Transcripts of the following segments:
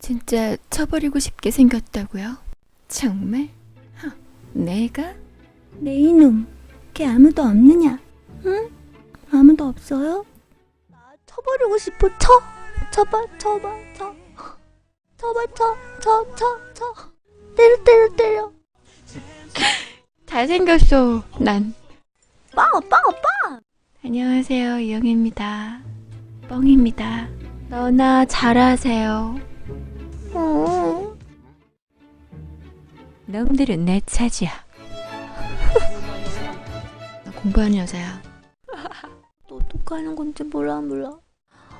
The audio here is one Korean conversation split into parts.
진짜 쳐버리고 싶게 생겼다고요? 정말? 하, 내가? 내 이놈, 걔 아무도 없느냐? 응? 아무도 없어요? 나 쳐버리고 싶어, 쳐! 쳐봐, 쳐봐, 쳐. 쳐봐, 쳐, 쳐, 쳐, 쳐. 때려, 때려, 때려. 잘생겼어, 난. 빠, 빠, 빠! 안녕하세요, 이영입니다. 뻥입니다. 너나 잘하세요. 어. 놈들은 내 차지야. 나 공부하는 여자야. 너 어떻게 하는 건지 몰라, 몰라.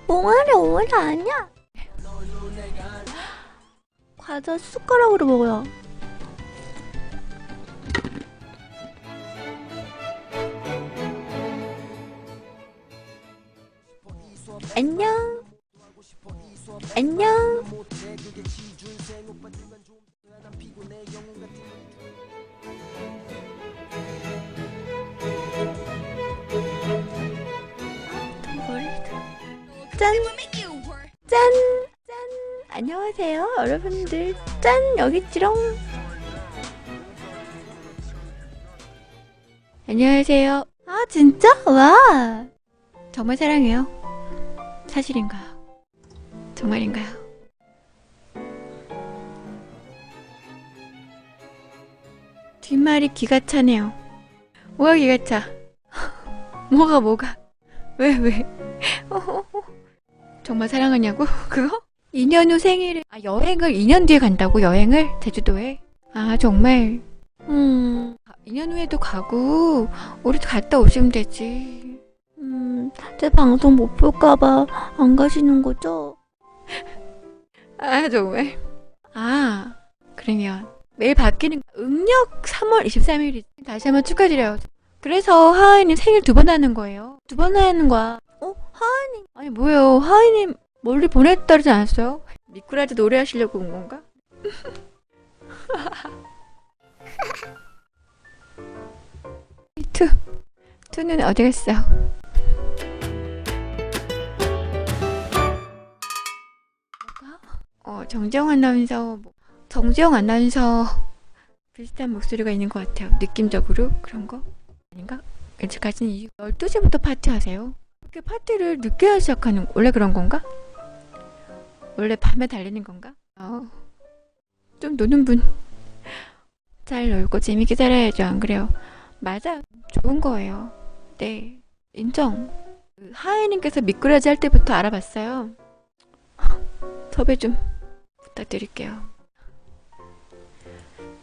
옹알이 옹알이 아니야. 과자 숟가락으로 먹어요. 안녕. 안녕. 짠! 짠! 짠! 안녕하세요, 여러분들. 짠! 여기 있지롱. 안녕하세요. 아, 진짜? 와! 정말 사랑해요. 사실인가요? 정말인가요? 뒷말이 기가 차네요. 뭐가 기가 차? 뭐가 뭐가? 왜 왜? 정말 사랑하냐고? 그거? 2년 후 생일을 아 여행을 2년 뒤에 간다고 여행을 제주도에? 아 정말 음, 2년 후에도 가고 우리도 갔다 오시면 되지. 음, 제 방송 못 볼까봐 안 가시는 거죠? 아 정말 아 그러면 매일 바뀌는 음력 3월 23일이 다시 한번 축하드려요 그래서 하하이님 생일 두 번 하는 거예요 두 번 하는 거야 어? 하은이. 아니 뭐예요 하하이님 멀리 보냈다 그러지 않았어요? 미꾸라지 노래하시려고 온 건가? 투 투는 어디 갔어? 어, 정재영 아나운서, 뭐, 정재영 아나운서 비슷한 목소리가 있는 것 같아요. 느낌적으로 그런 거 아닌가? 이유 12시부터 파티 하세요. 이렇게 파티를 늦게 시작하는 원래 그런 건가? 원래 밤에 달리는 건가? 어, 좀 노는 분. 잘 놀고 재밌게 살아야죠. 안 그래요? 맞아. 좋은 거예요. 네. 인정. 그 하혜님께서 미꾸라지 할 때부터 알아봤어요. 섭외 좀 부탁드릴게요.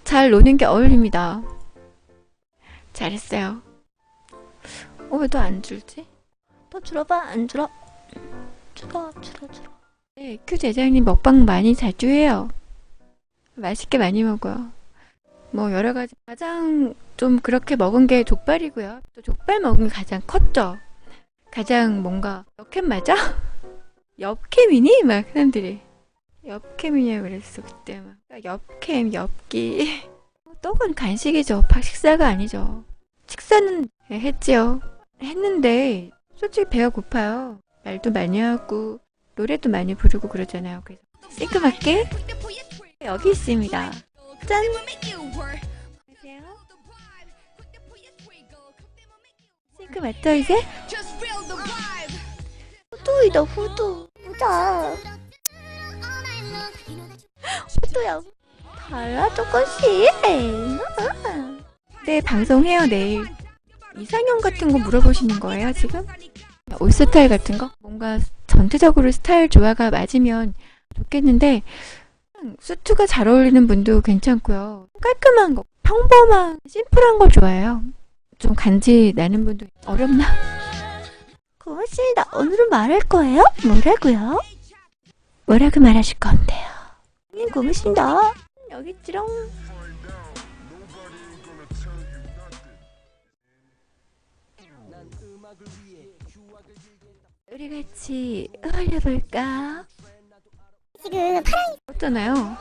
잘 노는 게 어울립니다. 잘했어요. 어, 왜 또 안 줄지? 더 줄어봐, 안 줄어? 줄어, 줄어, 줄어. 네, 큐 제장님 먹방 많이 자주 해요. 맛있게 많이 먹어요. 뭐 여러 가지 가장 좀 그렇게 먹은 게 족발이고요. 또 족발 먹은 게 가장 컸죠. 가장 뭔가 역캠 맞아? 엽캠이니? 막 사람들이 엽캠이냐고 그랬어 그때 막 엽캠 엽기 떡은 간식이죠. 밥 식사가 아니죠. 식사는 했지요. 했는데 솔직히 배가 고파요. 말도 많이 하고 노래도 많이 부르고 그러잖아요. 그래서 시큼하게 여기 있습니다. 짠! 싱크 맞죠 이제? 후두이다, 후두. 보자. 후두야. 달라, 조금씩. 네 방송해요 내일. 이상형 같은 거 물어보시는 거예요 지금? 옷 스타일 같은 거? 뭔가 전체적으로 스타일 조화가 맞으면 좋겠는데 수트가 잘 어울리는 분도 괜찮고요. 깔끔한 거, 평범한, 심플한 걸 좋아해요. 좀 간지 나는 분도 어렵나? 고맙습니다. 오늘은 말할 거예요? 뭐라고요? 뭐라고 말하실 건데요? 님 네, 고맙습니다. 여기 있지롱. 우리 같이 어울려볼까? 지금 파랑 어쩌나요?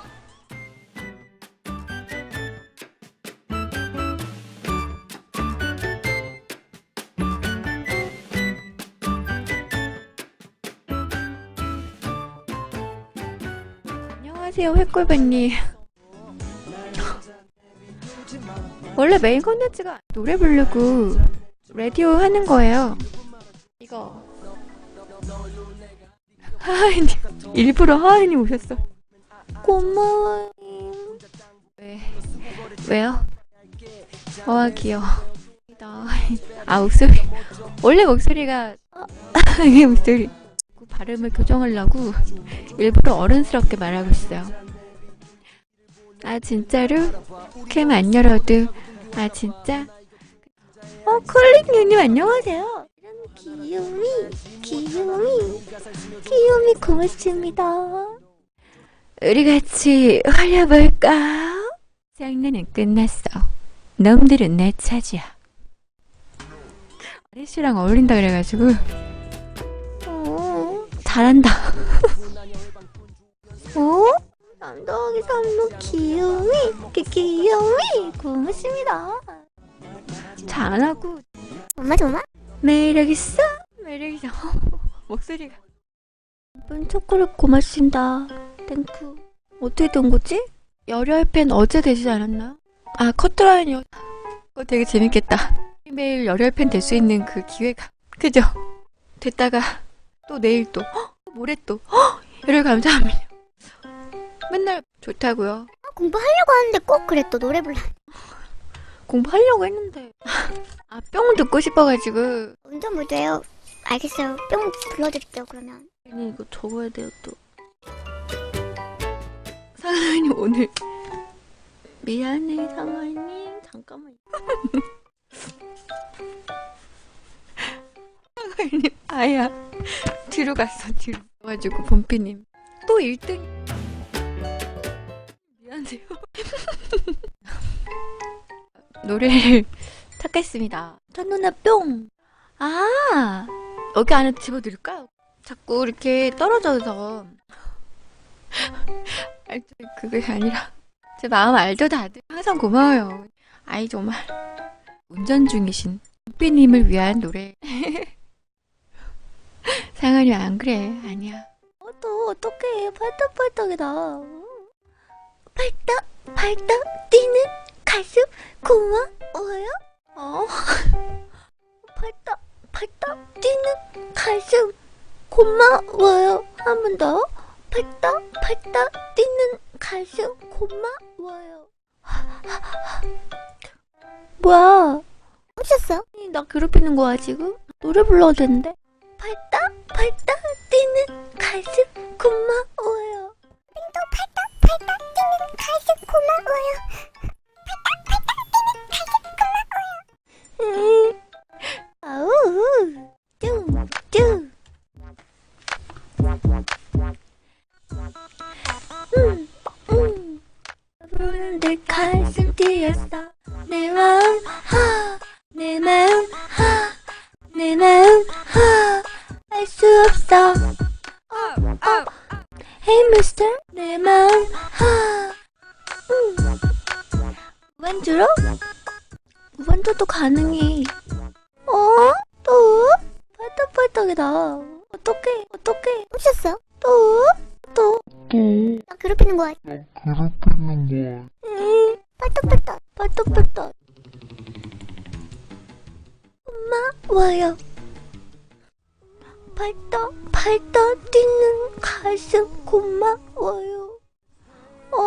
안녕. 안녕하세요, 횟골뱅님. 원래 메인 컨텐츠가 노래 부르고 라디오 하는 거예요. 이거. 하하이님. 일부러 하하이님 오셨어. 고마워요. 왜? 왜요? 와, 귀여워. 아, 목소리. 원래 목소리가, 이게 목소리. 그 발음을 교정하려고 일부러 어른스럽게 말하고 있어요. 아, 진짜로? 캠 안 열어도, 아, 진짜? 어, 컬링유님 안녕하세요. 이런 귀요미, 귀요미, 귀요미 고맙습니다. 우리 같이 활려볼까? 장난은 끝났어. 놈들은 내 차지야. 아리씨랑 어울린다 그래가지고 어, 잘한다. 어? 남동이 삼루 귀요미, 귀, 귀요미 고맙습니다. 잘하고 정말 정말? 매력 있어. 매력 있어. 목소리가. 예쁜 초콜릿 고맙습니다. 땡큐. 어떻게 된 거지? 열혈 팬 어제 되지 않았나? 아 커트라인이요. 그거 되게 재밌겠다. 매일 열혈 팬 될 수 있는 그 기회가 그죠? 됐다가 또 내일 또 헉, 모레 또 헉, 열혈 감사합니다. 맨날 좋다고요. 공부하려고 하는데 꼭 그래 또 노래 불러. 공부하려고 했는데 아 뿅 듣고 싶어가지고 운전 못해요. 알겠어요. 뿅 불러드릴게요 그러면. 아니 이거 적어야 돼요 또. 상아님 오늘 미안해 상아님 잠깐만. 상아님 아야 뒤로 갔어 뒤로. 가지고 범피님 또 1등. 미안해요. 노래를 찾겠습니다. 누나 뿅. 아 여기 안에 집어넣을까요? 자꾸 이렇게 떨어져서? 그게 아니라 제 마음 알죠 다들 항상 고마워요 아이 정말 운전 중이신 삐님을 위한 노래 상은이 안 그래 아니야 어, 또 어떡해. 팔떡팔떡이다. 팔떡 팔떡 뛰는 가슴 고마워요. 어? 팔떡 팔떡 뛰는 가슴 고마워요. 한 번 더. 팔떡 팔떡 뛰는 가슴 고마워요. 뭐야? 훔쳤어? 나 괴롭히는 거야 지금? 노래 불러야 되는데. 팔떡 팔떡 뛰는 가슴 고마워요. 또 팔떡 팔떡 뛰는 가슴 고마워요. 음, 아우, 쭈쭈. 음, 음. 부르는데 가슴 뛰었어. 내 마음 하, 내 마음 하, 내 마음 하. 알수 없어. Hey, mister. 내 마음 하. 음. 무반주로? 무반주도 가능해. 어? 또? 팔떡팔떡이다. 어떡해, 어떡해. 훔쳤어? 또? 또? 나 괴롭히는 거야. 괴롭히는 거야. 음, 팔떡팔떡, 팔떡팔떡. 엄마, 와요. 팔떡, 팔떡 뛰는 가슴 고마워요. 어?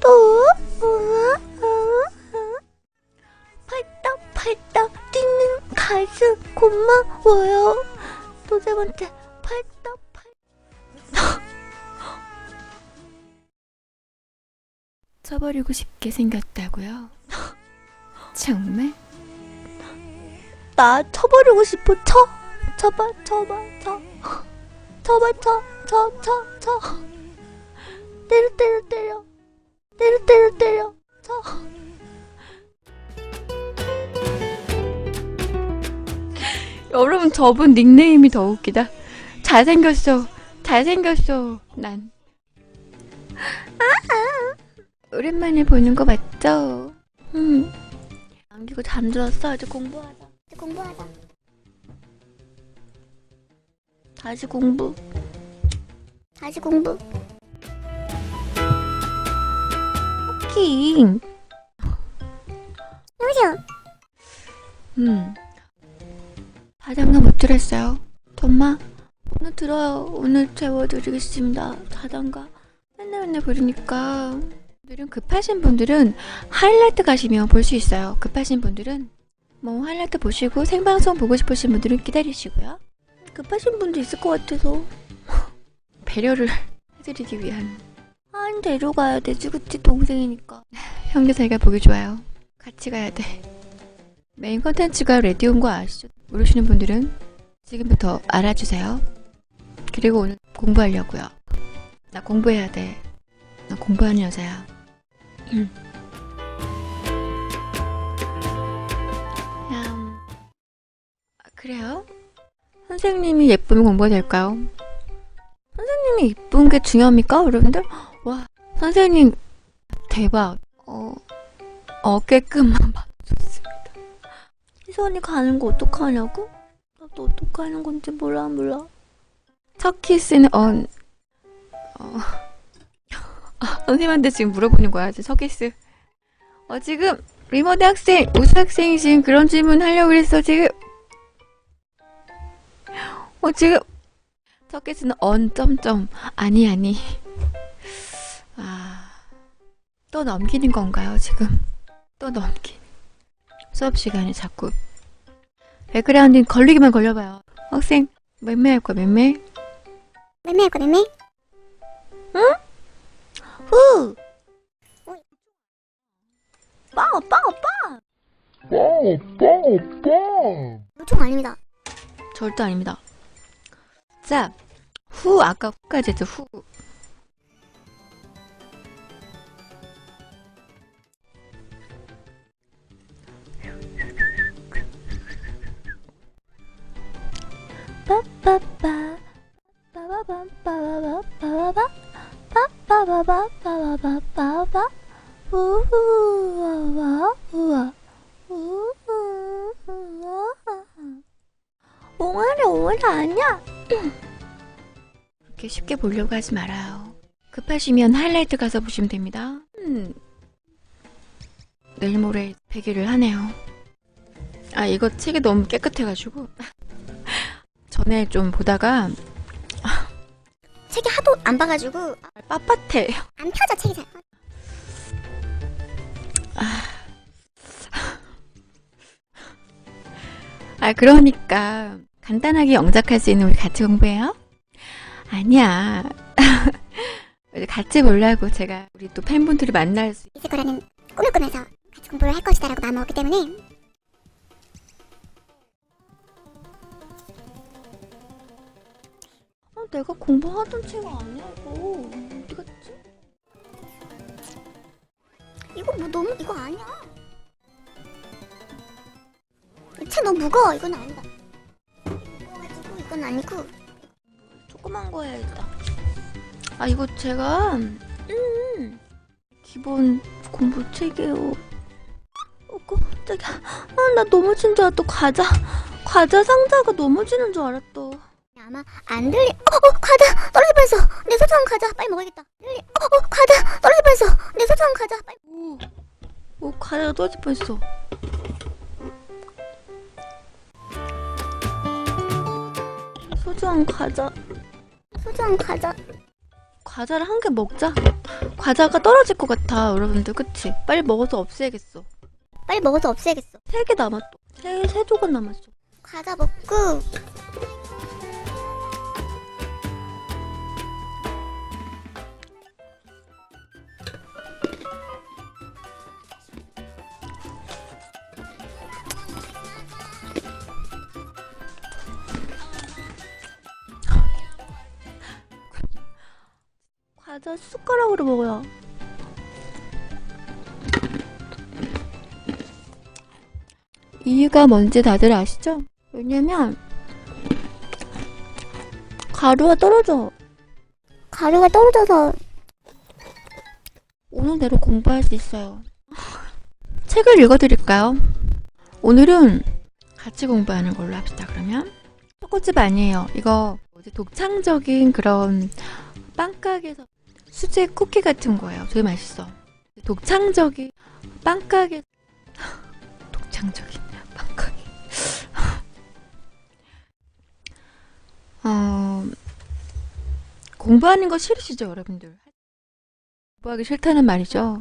또? 어? 어? 어? 팔떡, 팔떡 뛰는 가슴 고마워요. 또 세 번째, 팔떡, 팔떡. 쳐버리고 싶게 생겼다고요? 정말? 나 쳐버리고 싶어 쳐 쳐봐 쳐봐 쳐 쳐봐 쳐쳐쳐 쳐 때려 때려 때려 때려 때려 때려 쳐 여러분 저분 닉네임이 더 웃기다. 잘생겼어. 잘생겼어. 난. 오랜만에 보는 거 맞죠? 음. 안기고 잠들었어. 이제 공부하자. 공부하자 다시 공부. 다시 공부 파이팅! 여보세요? 음. 자장가 못 들었어요. 엄마, 오늘 들어요. 오늘 재워드리겠습니다. 자장가. 맨날 맨날 부르니까. 오늘은 급하신 분들은 하이라이트 가시면 볼 수 있어요. 급하신 분들은 뭐 하이라이트 보시고 생방송 보고 싶으신 분들은 기다리시고요. 급하신 분도 있을 것 같아서 배려를 해드리기 위한 안 데려가야 되지, 그치? 동생이니까. 형제 사이가 보기 좋아요. 같이 가야 돼. 메인 컨텐츠가 레디온 거 아시죠? 모르시는 분들은 지금부터 알아주세요. 그리고 오늘 공부하려고요. 나 공부해야 돼. 나 공부하는 여자야. 아, 그래요? 선생님이 예쁘면 공부가 될까요? 선생님이 이쁜 게 중요합니까, 여러분들? 와, 선생님 대박. 어, 어깨끈만 봐도 좋습니다. 희선이 가는 거 어떡하냐고? 나도 어떡하는 건지 몰라, 몰라. 첫 키스는 언, 어, 아, 선생님한테 지금 물어보는 거야, 첫 키스. 어, 지금, 리모드 학생, 우수 학생이 지금 그런 질문 하려고 그랬어, 지금. 어, 지금, 첫 키스는 언, 점점, 아니, 아니. 아, 또 넘기는 건가요, 지금? 또 넘기. 수업 시간에 자꾸. 백그라운드 걸리기만 걸려봐요. 학생, 맴매할 거야, 맴매. 매매할 거, 매매? 응? 후! 빠, 빠, 빠! 빵, 빵, 빵. 요청 아닙니다. 절대 아닙니다. 자, 후, 아까 후까지 했죠, 후. 쉽게 보려고 하지 말아요. 급하시면 하이라이트 가서 보시면 됩니다. 음, 내일 모레 100일을 하네요. 아, 이거 책이 너무 깨끗해가지고. 전에 좀 보다가 책이 하도 안 봐가지고 빳빳해. 안 펴져 책이 잘 아, 그러니까 간단하게 영작할 수 있는 우리 같이 공부해요? 아니야. 같이 보려고 제가 우리 또 팬분들이 만날 수 있을 거라는 꿈을 꾸면서 같이 공부를 할 것이다 라고 마음먹었기 때문에. 아, 내가 공부하던 책 아니라고. 어디 갔지? 이거 뭐 너무 이거 아니야. 이책 너무 무거워. 이건 아니다. 무거워가지고 이건 아니고 조그만 거 해야겠다 아 이거 제가 음, 기본 공부 책이에요. 어, 깜짝이야. 아, 나 넘어진 줄 알았다. 과자, 과자 상자가 넘어지는 줄 알았다. 아마 안 들리. 어, 어, 과자 떨어질 뻔했어. 내 소중한 과자 빨리 먹어야겠다. 들리. 어, 어, 과자 떨어질 뻔했어. 내 소중한 과자 빨리. 오, 오 과자가 떨어질 뻔했어. 소중한 과자. 소중한 과자. 과자를 한 개 먹자. 과자가 떨어질 것 같아, 여러분들, 그치? 빨리 먹어서 없애야겠어. 빨리 먹어서 없애야겠어. 세 개 남았어. 세, 세 조각 남았어. 과자 먹고. 과자 숟가락으로 먹어요. 이유가 뭔지 다들 아시죠? 왜냐면, 가루가 떨어져. 가루가 떨어져서 오늘대로 공부할 수 있어요. 책을 읽어드릴까요? 오늘은 같이 공부하는 걸로 합시다, 그러면. 초코집 아니에요. 이거 독창적인 그런 빵가게에서 수제 쿠키 같은 거예요. 되게 맛있어. 독창적인 빵가게 독창적인 빵가게 어 공부하는 거 싫으시죠 여러분들 공부하기 싫다는 말이죠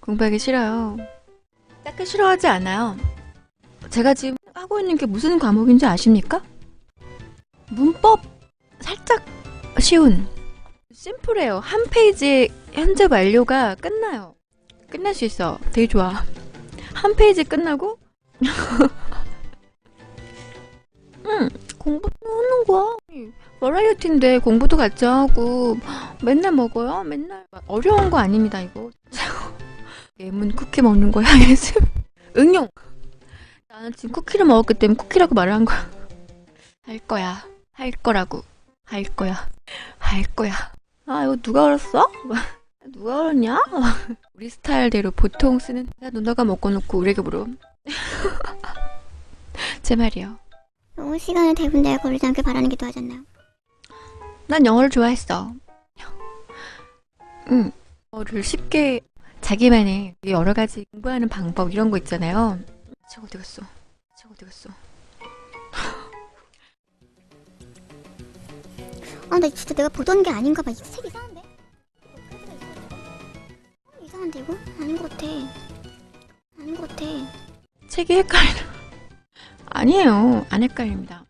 공부하기 싫어요 딱히 싫어하지 않아요 제가 지금 하고 있는 게 무슨 과목인지 아십니까? 문법 살짝 쉬운 심플해요. 한 페이지 현재 완료가 끝나요. 끝날 수 있어. 되게 좋아. 한 페이지 끝나고 응 공부도 하는 거야. 버라이어티인데 공부도 같이 하고 맨날 먹어요. 맨날 어려운 거 아닙니다 이거. 예문 쿠키 먹는 거야 예습. 응용. 나는 지금 쿠키를 먹었기 때문에 쿠키라고 말을 한 거야. 할 거야. 할 거라고. 할 거야. 할 거야. 아, 이거 누가 얼었어? 누가 얼었냐? 우리 스타일대로 보통 쓰는 야, 누나가 먹고 놓고 우리에게 물어. 제 말이요. 영어 시간에 대분대에 걸리지 않게 바라는 게더 하지 않나요? 난 영어를 좋아했어. 응. 영어를 쉽게 자기만의 여러 가지 공부하는 방법 이런 거 있잖아요. 책 어디 갔어? 책 어디 갔어? 아, 나 진짜 내가 보던 게 아닌가 봐. 이책 이상한데? 어, 이상한데 이거? 아닌 것 같아. 아닌 것 같아. 책이 헷갈려. 아니에요. 안 헷갈립니다.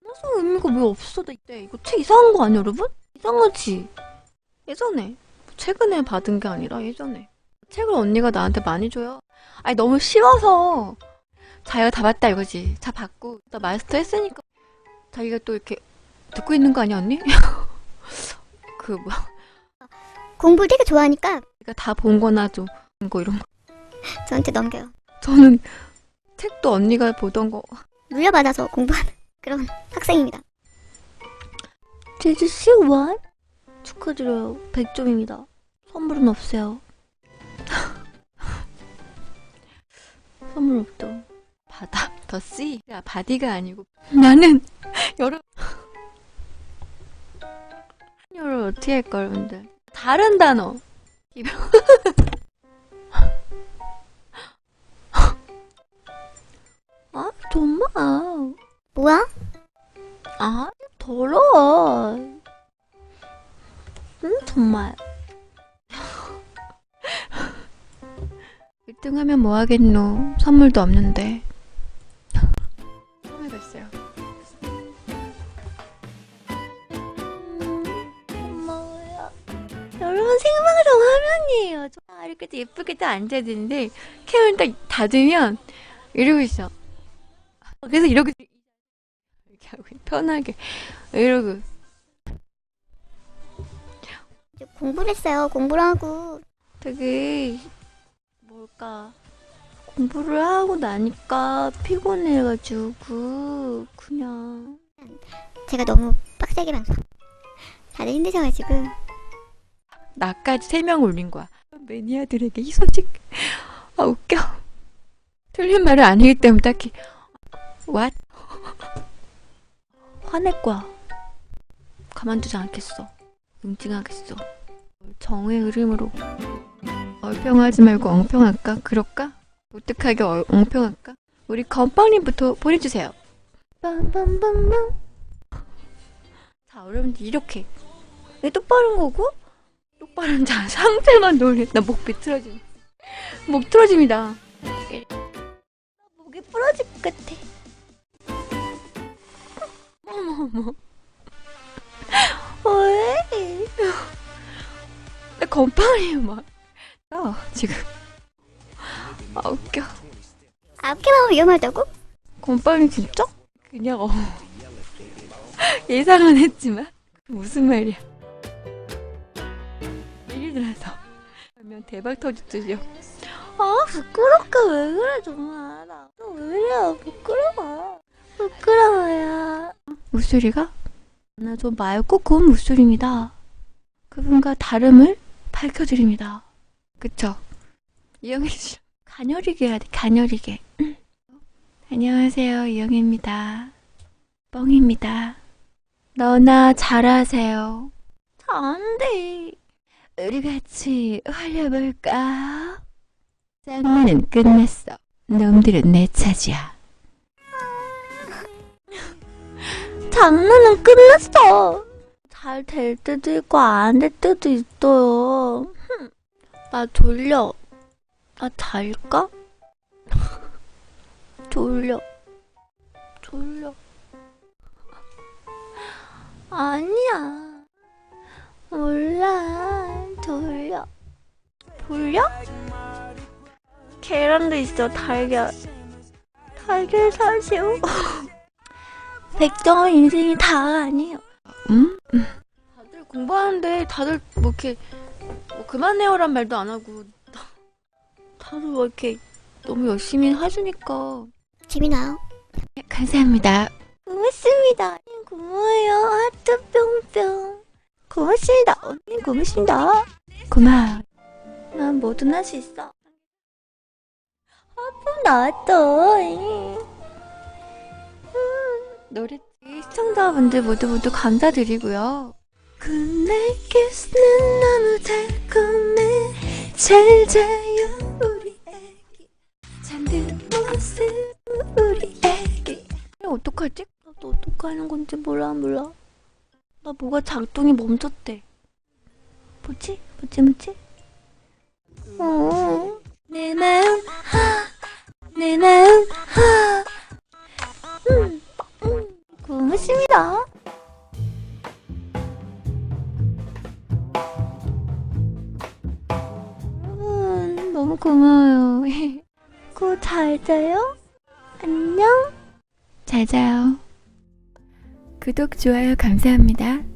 무슨 의미가 왜 없어? 나 이때 이거 책 이상한 거 아니야, 여러분? 이상하지? 예전에. 최근에 받은 게 아니라 예전에. 책을 언니가 나한테 많이 줘요. 아니, 너무 쉬워서. 자기가 다 봤다 이거지. 다 봤고, 나 마스터 했으니까. 자기가 또 이렇게 듣고 있는 거 아니야, 언니? 그, 뭐, 공부를 되게 좋아하니까 내가 다 본 거나 좀, 거 이런 거. 저한테 넘겨요. 저는 책도 언니가 보던 거 물려받아서 공부하는 그런 학생입니다. 제주 C1 축하드려요. 100점입니다. 선물은 없어요. 선물 없다. 바다 더 C 야 바디가 아니고. 나는 여러 한여를 어떻게 할걸 근데? 다른 단어. 이거- 아. 정말 뭐야? 아 더러워. 응 정말. 1등 하면 뭐 하겠노? 선물도 없는데 저- 아 이렇게 또 예쁘게 또 앉아있는데 캠을 딱 닫으면 이러고 있어. 그래서 이러고 있- 이렇게 하고 편하게. 이러고. 공부를 했어요. 공부를 하고. 되게 뭘까? 공부를 하고 나니까 피곤해가지고 그냥. 제가 너무 빡세게 방송. 다들 힘드셔가지고 나까지 세 명 올린 거야. 매니아들에게 이 소식. 아 웃겨. 틀린 말은 아니기 때문에 딱히. What? 화낼 거야. 가만두지 않겠어. 응징하겠어. 정의 흐름으로. 얼평하지 말고 엉평할까? 그럴까? 무뚝하게 얼- 엉평할까? 우리 건빵님부터 보내주세요. 빰빰빰빰 자 여러분들 이렇게. 내 똑바른 거고 똑바른 자 상태만 노래 나목 비틀어짐 목 틀어집니다 목이 부러질 것 같아. 어머 어머 왜? 나 건빵이에요 막 아, 지금 아 웃겨 하면 위험하다고? 건빵이 진짜? 그냥 어 예상은 했지만 무슨 말이야 대박 터졌듯이요 아 부끄럽게 왜 그래 정말 나왜 이래 부끄러워 부끄러워요 목소리가 나좀 맑고 고운 목소리입니다. 그분과 다름을 밝혀드립니다. 그쵸? 이영희 씨 가녀리게 해야 돼. 가녀리게. 안녕하세요. 이영희입니다. 뻥입니다. 너나 잘하세요. 안 돼. 우리 같이 헐려볼까? 장난은 끝났어. 놈들은 내 차지야. 장난은 끝났어. 잘 될 때도 있고 안 될 때도 있어요. 흠. 나 졸려. 나 잘까? 졸려. 졸려. 아니야. 몰라. 졸려. 졸려? 계란도 있어, 달걀. 달걀 사시오. 백종원 인생이 다가 아니에요. 음? 다들 공부하는데 다들 뭐 이렇게 뭐 그만해요란 말도 안 하고 다들 뭐 이렇게 너무 열심히 해주니까 재미나요? 감사합니다. 고맙습니다. 고마워요. 하트 뿅뿅. 고맙습니다. 언니 고맙습니다. 고마워. 난 뭐든 할 수 있어. 하품 나왔어. 음. 노래 시청자분들 모두 모두 감사드리고요. 굿나잇 키스는 너무 달콤해. 잘 자요 우리 애기. 잠든 모습 우리 애기. 어떡하지? 나도 어떻게 하는 건지 몰라 몰라. 나 뭐가 작동이 멈췄대. 뭐지? 뭐지 뭐지? 어. 내 마음 하, 내 마음 하. 음, 음, 고맙습니다. 여러분 너무 고마워요. 고 잘 자요. 안녕. 잘 자요. 구독, 좋아요 감사합니다.